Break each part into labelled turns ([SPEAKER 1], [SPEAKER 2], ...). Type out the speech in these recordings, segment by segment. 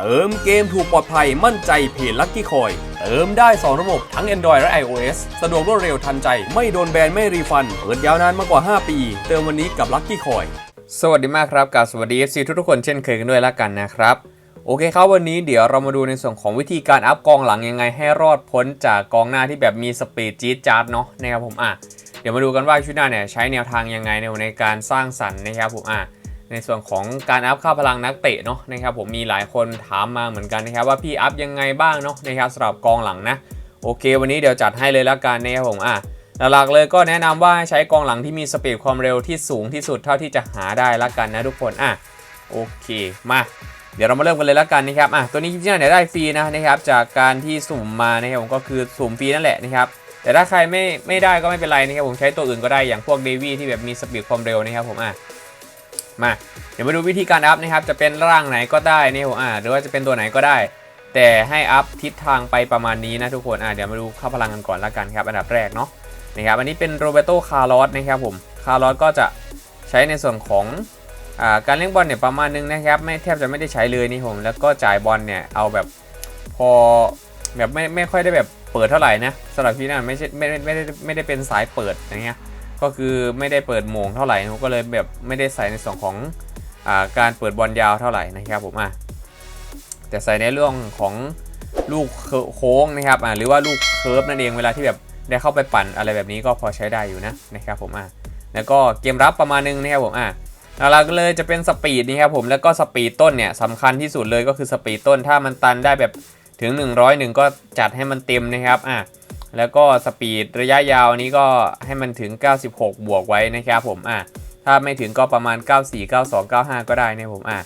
[SPEAKER 1] เติมเกมถูกปลอดภัยมั่นใจเพจลั c กี้คอย เติมได้ 2 ระบบทั้ง Android และ iOS สะดวกรวดเร็วทันใจ ไม่โดนแบน ไม่รีฟัน เปิดยาวนานมากกว่า 5 ปี เติมวันนี้กับลั c กี้คอย
[SPEAKER 2] สวัสดีมากครับกับสวัสดี FC ทุกๆคนเช่นเคยกันด้วยแล้วกันนะครับ โอเคครับวันนี้เดี๋ยวเรามาดูในส่วนของวิธีการอัพกองหลังยังไงให้รอดพ้นจากกองหน้าที่แบบมีสปีดจี๊ดจ๊าดเนาะนะครับผมอะเดี๋ยวมาดูกันว่าชุดหน้าเนี่ยใช้แนวทางยังไงในในการสร้างสรรค์นะครับผมอะ ในส่วนของการอัพค่าพลังนักเตะเนาะนะครับผมมีหลายคนถามมาเหมือนกันนะครับว่าพี่อัพยังไงบ้างเนาะนะครับสำหรับกองหลังนะโอเค วันนี้เดี๋ยวจัดให้เลยแล้วกันนะครับผมอะหลักๆเลยก็แนะนำว่าให้ใช้กองหลังที่มีสปีดความเร็วที่สูงที่สุดเท่าที่จะหาได้ละกันนะทุกคนอะโอเคมาเดี๋ยวเรามาเริ่มกันเลยละกันนะครับอะตัวนี้จริงๆเนี่ยได้ฟรีนะนะครับจากการที่สุ่มมานะครับผมก็คือสุ่มฟรีนั่นแหละนะครับแต่ถ้าใครไม่ไม่ได้ก็ไม่เป็นไรนะครับผมใช้ตัวอื่นก็ได้อย่างพวกเดวี่ที่แบบมีสปีดความเร็วนะครับผมอะ มาเดี๋ยวมาดูวิธีการอัพนะครับ จะเป็นร่างไหนก็ได้นะครับผมอะหรือว่าจะเป็นตัวไหนก็ได้ แต่ให้อัพทิศทางไปประมาณนี้นะทุกคนอะเดี๋ยวมาดูค่าพลังกันก่อนละกันครับอันดับแรกเนาะนะครับอันนี้เป็นโรเบโตคาร์ลอสนะครับผมคาร์ลอสก็จะใช้ในส่วนของอาการเล่นบอลเนี่ยประมาณนึงนะครับไม่แทบจะไม่ได้ใช้เลยนี่ผมแล้วก็จ่ายบอลเนี่ยเอาแบบพอแบบไม่ไม่ค่อยได้แบบเปิดเท่าไหร่นะสำหรับพี่นั่นไม่ใช่ไม่ไม่ไม่ได้ไม่ได้เป็นสายเปิดอย่างเงี้ย ก็คือไม่ได้เปิดโมงเท่าไหร่ก็เลยแบบไม่ได้ใส่ในส่วนของอาการเปิดบอลยาวเท่าไหร่นะครับผมอะแต่ใส่ในเรื่องของลูกโค้งนะครับอ่าหรือว่าลูกเคิร์ฟนั่นเองเวลาที่แบบได้เข้าไปปั่นอะไรแบบนี้ก็พอใช้ได้อยู่นะนะครับผมอะแล้วก็เกมรับประมาณนึงนะครับผมอะหลักๆเลยจะเป็นสปีดนะครับผมแล้วก็สปีดต้นเนี่ยสำคัญที่สุดเลยก็คือสปีดต้นถ้ามันตันได้แบบถึง 101 ก็จัดให้มันเต็มนะครับอะ แล้วก็สปีดระยะยาวนี้ก็ให้มันถึง 96 บวกไว้นะครับผมอะถ้าไม่ถึงก็ประมาณ 94 92 95 ก็ได้นะผมอะ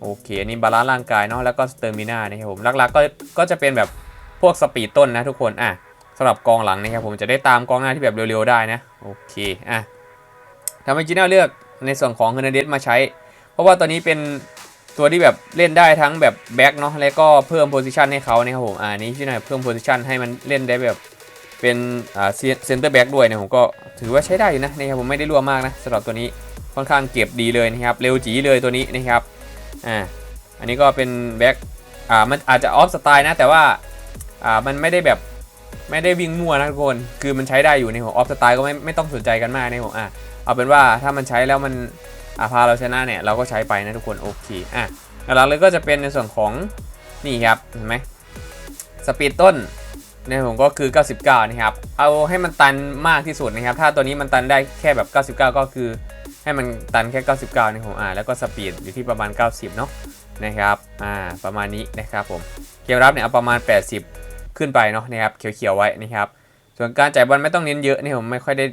[SPEAKER 2] โอเคอันนี้บาลานซ์ร่างกายเนาะแล้วก็สเตอร์มินานะครับผมหลักๆก็ก็จะเป็นแบบพวกสปีดต้นนะทุกคนอะสำหรับกองหลังนะครับผมจะได้ตามกองหน้าที่แบบเร็วๆได้นะโอเคอะทำไมจีน่าเลือกในส่วนของเฮอร์นันเดสมาใช้ เพราะว่าตัวนี้เป็นตัวที่แบบเล่นได้ทั้งแบบแบ็กเนาะแล้วก็เพิ่มโพซิชันให้เขานะครับผมอ่านี้ที่ไหนเพิ่มโพซิชันให้มันเล่นได้แบบ เป็นเซนเตอร์แบ็กด้วยเนี่ยผมก็ถือว่าใช้ได้อยู่นะนะครับผมไม่ได้รั่วมากนะสำหรับตัวนี้ค่อนข้างเก็บดีเลยนะครับเร็วจีเลยตัวนี้นะครับอ่าอันนี้ก็เป็นแบ็กอ่ามันอาจจะออฟสไตล์นะแต่ว่าอ่ามันไม่ได้แบบไม่ได้วิ่งมั่วนะทุกคนคือมันใช้ได้อยู่ในหัวออฟสไตล์ก็ไม่ไม่ต้องสนใจกันมากในหัวอะเอาเป็นว่าถ้ามันใช้แล้วมันอาพาเราชนะเนี่ยเราก็ใช้ไปนะทุกคนโอเคอะหลักเลยก็จะเป็นในส่วนของนี่ครับเห็นไหมสปีดต้น ในผมก็คือ 99 นะครับ เอาให้มันตันมากที่สุดนะครับ ถ้าตัวนี้มันตันได้แค่แบบ 99 ก็คือ ให้มันตันแค่ 99ในผมอ่าแล้วก็สปีดอยู่ที่ประมาณ 90 เนาะนะครับ อ่า ประมาณนี้นะครับผม เกมรับเนี่ยเอาประมาณ 80 ขึ้นไปเนาะนะครับ เขียวๆไว้นะครับ ส่วนการจ่ายบอลไม่ต้องเน้นเยอะนี่ผมไม่ค่อยได้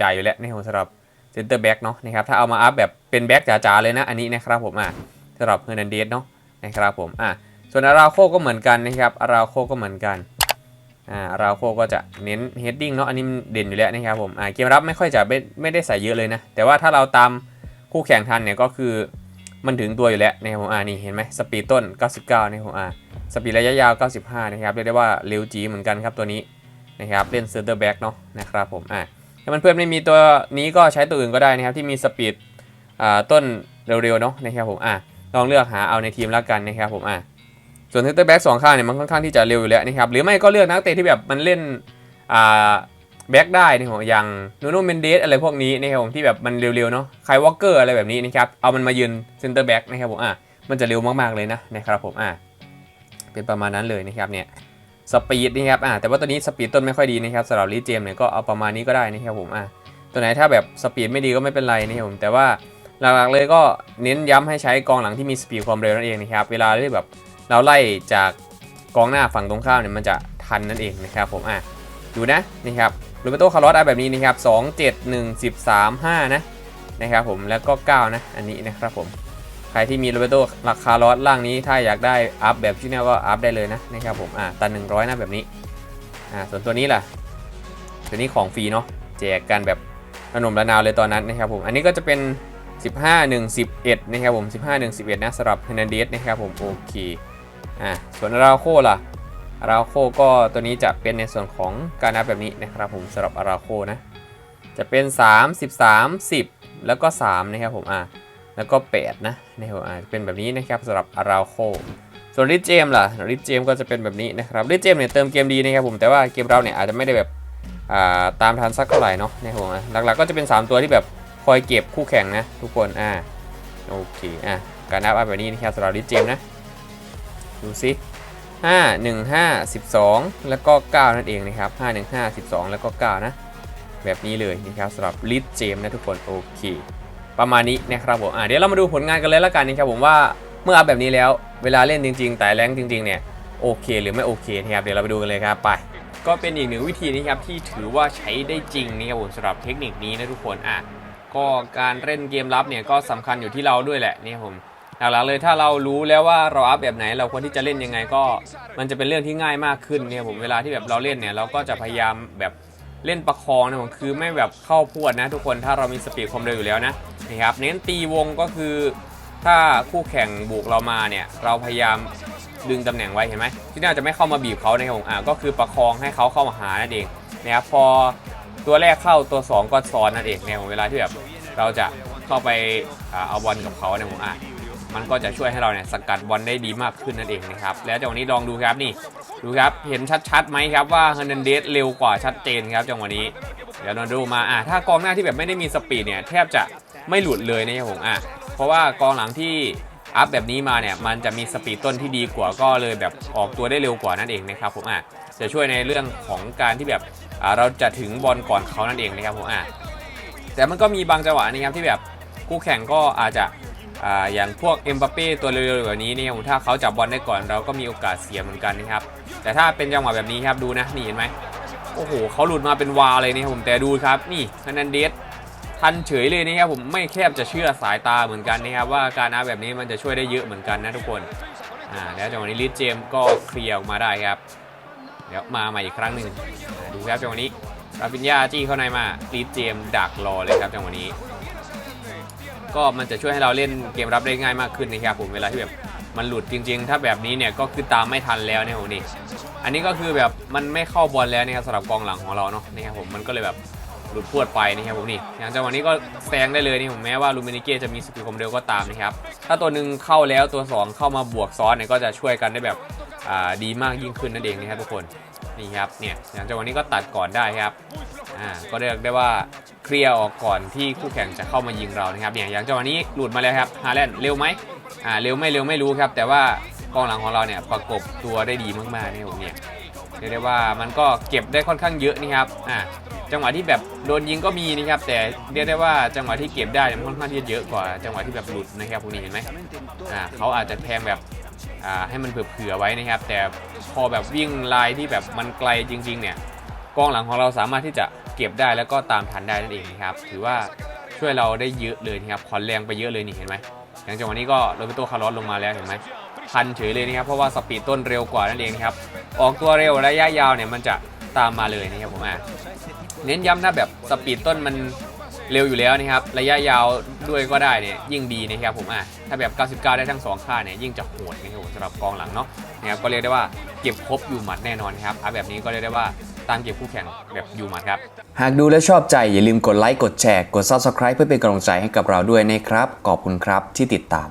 [SPEAKER 2] จ่ายอยู่แล้วนี่ผมสำหรับเซนเตอร์แบ็กเนาะนะครับ ถ้าเอามาอัพแบบเป็นแบ็กจ๋าๆเลยนะ อันนี้นะครับผม อะสำหรับเฮอร์นันเดสเนาะนะครับผม อะส่วนอาราโคก็เหมือนกันนะครับ อาราโคก็เหมือนกัน อ่าราโคก็จะเน้นเฮดดิ้งเนาะอันนี้มันเด่นอยู่แล้วนะครับผมอ่าเกมรับไม่ค่อยจะไม่ไม่ได้ใส่เยอะเลยนะ แต่ว่าถ้าเราตามคู่แข่งทันเนี่ยก็คือมันถึงตัวอยู่แล้วนะครับผมอ่านี่เห็นไหมสปีดต้น 99นะครับผมอ่าสปีดระยะยาว 95 นะครับเรียกได้ว่าเร็วจีเหมือนกันครับตัวนี้นะครับเล่นเซนเตอร์แบ็กเนาะนะครับผมอะถ้ามันเพื่อนไม่มีตัวนี้ก็ใช้ตัวอื่นก็ได้นะครับที่มีสปีดอ่าต้นเร็วๆเนาะนะครับผมอะลองเลือกหาเอาในทีมแล้วกันนะครับผมอะ ส่วนเซนเตอร์แบ็กสองข้างเนี่ยมันค่อนข้างที่จะเร็วอยู่แล้วนะครับหรือไม่ก็เลือกนักเตะที่แบบมันเล่นอ่าแบ็กได้นะครับอย่างนูโนเมนเดสอะไรพวกนี้นะครับผมที่แบบมันเร็วๆเนาะไคลวอลเกอร์อะไรแบบนี้นะครับเอามันมายืนเซนเตอร์แบ็กนะครับผมอะมันจะเร็วมากๆเลยนะนะครับผมอะเป็นประมาณนั้นเลยนะครับเนี่ยสปีดนะครับอ่าแต่ว่าตัวนี้สปีดต้นไม่ค่อยดีนะครับสำหรับลีเจมเนี่ยก็เอาประมาณนี้ก็ได้นะครับผมอ่าตัวไหนถ้าแบบสปีดไม่ดีก็ไม่เป็นไรนะครับผมแต่ว่าหลักๆเลยก็เน้นย้ำให้ใช้กองหลังที่มีสปีดความเร็วนั่นเองนะครับเวลาที่แบบ เราไล่จากกองหน้าฝั่งตรงข้ามเนี่ยมันจะทันนั่นเองนะครับผมอ่าดูนะนี่ครับโรเบโตคาร์ลอสแบบนี้นะครับ2 7 1 13 5นะนะครับผมแล้วก็9นะอันนี้นะครับผมใครที่มีโรเบโตราคาลอสล่างนี้ถ้าอยากได้อัพแบบที่นี่ก็อัพได้เลยนะนะครับผมอ่าตัน100นะแบบนี้อ่าส่วนตัวนี้ล่ะตัวนี้ของฟรีเนาะแจกกันแบบขนมระนาวเลยตอนนั้นนะครับผมอันนี้ก็จะเป็น 15 1 11นะครับผม15 1 11นะสำหรับเฮนเดสนะครับผมโอเค อ่าส่วนอาราโคล่ะอาราโคก็ตัวนี้จะเป็นในส่วนของการนับแบบนี้นะครับผมสำหรับอาราโคนะจะเป็น 3 13 10 แล้วก็ 3 นะครับผมอ่าแล้วก็ 8 นะนะครับอาจะเป็นแบบนี้นะครับสำหรับอาราโคส่วนริเจมล่ะริเจมก็จะเป็นแบบนี้นะครับริเจมเนี่ยเติมเกมดีนะครับผมแต่ว่าเกมเราเนี่ยอาจจะไม่ได้แบบอ่าตามทันสักเท่าไหร่เนาะนะครับผมหลักๆก็จะเป็น 3 ตัวที่แบบคอยเก็บคู่แข่งนะทุกคนอ่าโอเคอะการนับแบบนี้นะครับสำหรับริเจมนะ ดูซิ5 1 5 12 แล้วก็ 9 นั่นเองนะครับ 5 1 5 12 แล้วก็ 9 นะ แบบนี้เลยนะครับสำหรับลิทเจมนะทุกคนโอเค ประมาณนี้นะครับผมอะเดี๋ยวเรามาดูผลงานกันเลยละกันนะครับผมว่าเมื่ออัพแบบนี้แล้วเวลาเล่นจริงๆ แต่แรงจริงๆเนี่ยโอเคหรือไม่โอเคนะครับเดี๋ยวเราไปดูกันเลยครับไป ก็เป็นอีกหนึ่งวิธีนะครับที่ถือว่าใช้ได้จริงนะครับผมสำหรับเทคนิคนี้นะทุกคนอะก็การเล่นเกมรับเนี่ยก็สำคัญอยู่ที่เราด้วยแหละนี่ครับผม หลักๆเลยถ้าเรารู้แล้วว่าเราอัพแบบไหนเราควรที่จะเล่นยังไงก็ มันจะเป็นเรื่องที่ง่ายมากขึ้นเนี่ยผมเวลาที่แบบเราเล่นเนี่ยเราก็จะพยายามแบบเล่นประคองนะผมคือไม่แบบเข้าพวดนะ ทุกคนถ้าเรามีสปีดความเร็วอยู่แล้วนะนี่ครับเน้นตีวงก็คือถ้าคู่แข่งบุกเรามาเนี่ยเราพยายามดึงตำแหน่งไว้เห็นไหมที่น่าจะไม่เข้ามาบีบเขานะครับผมอ่าก็คือประคองให้เขาเข้ามาหานั่นเองนะครับพอตัวแรกเข้าตัว 2 ก็ซ้อนนั่นเองเนี่ยผมเวลาที่แบบเราจะเข้าไปอาเอาบอลกับเขาเนี่ยผมอ่า มันก็จะช่วยให้เราเนี่ยสกัดบอลได้ดีมากขึ้นนั่นเองนะครับ แล้วจังหวะนี้ลองดูครับนี่ ดูครับ เห็นชัดๆไหมครับว่าเฮอร์นันเดสเร็วกว่าชัดเจนครับจังหวะนี้ เดี๋ยวเราดูมาอะถ้ากองหน้าที่แบบไม่ได้มีสปีดเนี่ยแทบจะไม่หลุดเลยนะครับผมอะเพราะว่ากองหลังที่อัพแบบนี้มาเนี่ยมันจะมีสปีดต้นที่ดีกว่าก็เลยแบบออกตัวได้เร็วกว่านั่นเองนะครับผมอะจะช่วยในเรื่องของการที่แบบเราจะถึงบอลก่อนเขานั่นเองนะครับผมอะแต่มันก็มีบางจังหวะนะครับที่แบบคู่แข่งก็อาจจะ อ่าอย่างพวกเอ็มบัปเป้ตัวเร็วๆแบบนี้เนี่ยผมถ้าเขาจับบอลได้ก่อนเราก็มีโอกาสเสียเหมือนกันนะครับ แต่ถ้าเป็นจังหวะแบบนี้ครับดูนะนี่เห็นไหมโอ้โหเขาหลุดมาเป็นวาเลยนะครับผมแต่ดูครับนี่ฮันนันเดสทันเฉยเลยนะครับผมไม่แคบจะเชื่อสายตาเหมือนกันนะครับว่าการนับแบบนี้มันจะช่วยได้เยอะเหมือนกันนะทุกคนอ่าแล้วจังหวะนี้ลิสเจมก็เคลียร์ออกมาได้ครับเดี๋ยวมาใหม่อีกครั้งหนึ่งดูครับจังหวะนี้ราฟินยาจี้เข้าในมาลิสเจมดักรอเลยครับจังหวะนี้ ก็มันจะช่วยให้เราเล่นเกมรับได้ง่ายมากขึ้นนะครับผมเวลาที่แบบมันหลุดจริง ๆ ถ้าแบบนี้เนี่ยก็คือตามไม่ทันแล้วเนี่ยผมนี่อันนี้ก็คือแบบมันไม่เข้าบอลแล้วนะครับสำหรับกองหลังของเราเนาะนี่ครับผมมันก็เลยแบบหลุดพรวดไปนี่ครับผมนี่อย่างจังหวะนี้ก็แซงได้เลยนี่ผมแม้ว่าลูมินิเก้จะมีสปีดความเร็วก็ตามนะครับถ้าตัวหนึ่งเข้าแล้วตัว 2 เข้ามาบวกซ้อนเนี่ยก็จะช่วยกันได้แบบอ่าดีมากยิ่งขึ้นนั่นเองนะครับทุกคนนี่ครับเนี่ยอย่างจังหวะนี้ก็ตัดก่อนได้ครับอ่าก็เรียกได้ว่า เคลียร์ออกก่อนที่คู่แข่งจะเข้ามายิงเรานะครับเนี่ยอย่างจังหวะนี้หลุดมาแล้วครับฮาแลนด์เร็วไหมอ่าเร็วไม่เร็วไม่รู้ครับ แต่ว่ากองหลังของเราเนี่ยประกบตัวได้ดีมากๆนี่ผมเนี่ยเรียกได้ว่ามันก็เก็บได้ค่อนข้างเยอะนี่ครับอ่าจังหวะที่แบบโดนยิงก็มีนะครับ แต่เรียกได้ว่าจังหวะที่เก็บได้มันค่อนข้างที่จะเยอะกว่าจังหวะที่แบบหลุดนะครับพวกนี้เห็นไหมอ่าเขาอาจจะแทงแบบอ่าให้มันเผื่อไว้นะครับ แต่พอแบบวิ่งลายที่แบบมันไกลจริง ๆ เนี่ยกองหลังของเราสามารถที่จะ เก็บได้แล้วก็ตามทันได้นั่นเองนะครับ ถือว่าช่วยเราได้เยอะเลยนะครับผ่อนแรงไปเยอะเลยนี่เห็นไหมอย่างจังหวะนี้ก็โรเบโตคาร์ลอสลงมาแล้วเห็นไหมทันเฉยเลยนะครับเพราะว่าสปีดต้นเร็วกว่านั่นเองครับออกตัวเร็วระยะยาวเนี่ยมันจะตามมาเลยนะครับผมอะเน้นย้ำถ้าแบบสปีดต้นมันเร็วอยู่แล้วนะครับระยะยาวด้วยก็ได้เนี่ยยิ่งดีนะครับผมอะถ้าแบบ 99 ได้ทั้งสองค่าเนี่ยยิ่งจะโหดนะครับสำหรับกองหลังเนาะนะครับก็เรียกได้ว่าเก็บครบอยู่หมัดแน่นอนครับอะแบบนี้ก็เรียกได้ว่า ตามเก็บคู่แข่งแบบยูมัดครับ
[SPEAKER 3] หากดูแล้วชอบใจอย่าลืมกดไลค์กดแชร์กด Subscribe เพื่อเป็นกำลังใจให้กับเราด้วยนะครับ ขอบคุณครับที่ติดตาม